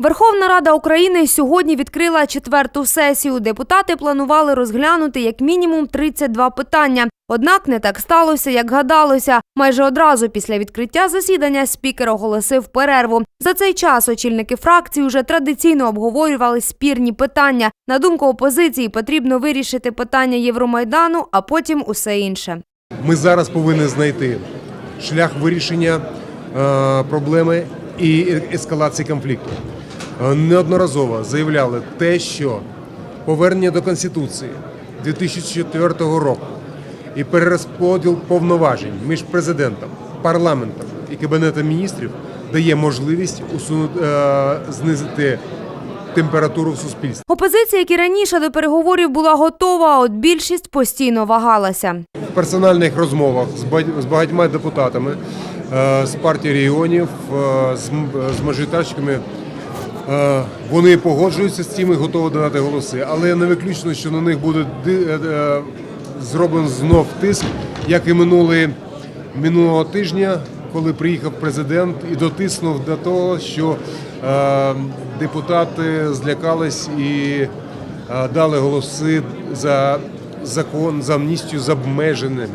Верховна Рада України сьогодні відкрила четверту сесію. Депутати планували розглянути як мінімум 32 питання. Однак не так сталося, як гадалося. Майже одразу після відкриття засідання спікер оголосив перерву. За цей час очільники фракцій вже традиційно обговорювали спірні питання. На думку опозиції, потрібно вирішити питання Євромайдану, а потім усе інше. Ми зараз повинні знайти шлях вирішення е, проблеми і ескалації конфлікту. Неодноразово заявляли те, що повернення до Конституції 2004 року і перерозподіл повноважень між президентом, парламентом і кабінетом міністрів дає можливість усунути, е, знизити температуру в суспільстві. Опозиція, як і раніше до переговорів була готова, а от більшість постійно вагалася. в персональних розмовах з ба- з багатьма депутатами е, з партії регіонів, е, з мажоритарщиками. Е, Вони погоджуються з цим і готові додати голоси, але не виключно, що на них буде е, е, зроблений знов тиск, як і минули минулого тижня, коли приїхав президент і дотиснув до того, що депутати злякались і дали голоси за закон за амністію з обмеженими.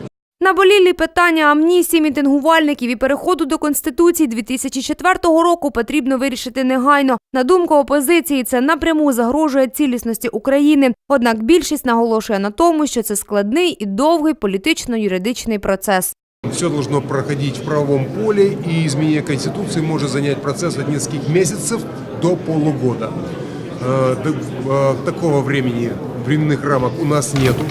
Наболілі питання амністії мітингувальників і переходу до Конституції 2004 року потрібно вирішити негайно. На думку опозиції, це напряму загрожує цілісності України. Однак більшість наголошує на тому, що це складний і довгий політично-юридичний процес. Все должно проходить в правовом поле, и изменение Конституции может занять процесс от нескольких месяцев до полугода. Э, до- э, Такого времени, временных рамок у нас нету.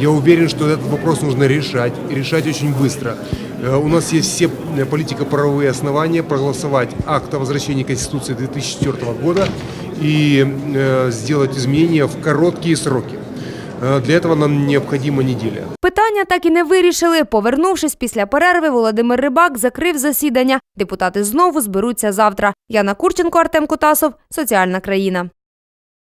Я уверен, что этот вопрос нужно решать, и решать очень быстро. Э, У нас есть все э, политико-правовые основания проголосовать акт о возвращении Конституции 2004 года и э, сделать изменения в короткие сроки. Э, Для этого нам необходима неделя. Питання так і не вирішили. Повернувшись після перерви, Володимир Рибак закрив засідання. Депутати знову зберуться завтра. Яна Курченко, Артем Кутасов. Соціальна країна.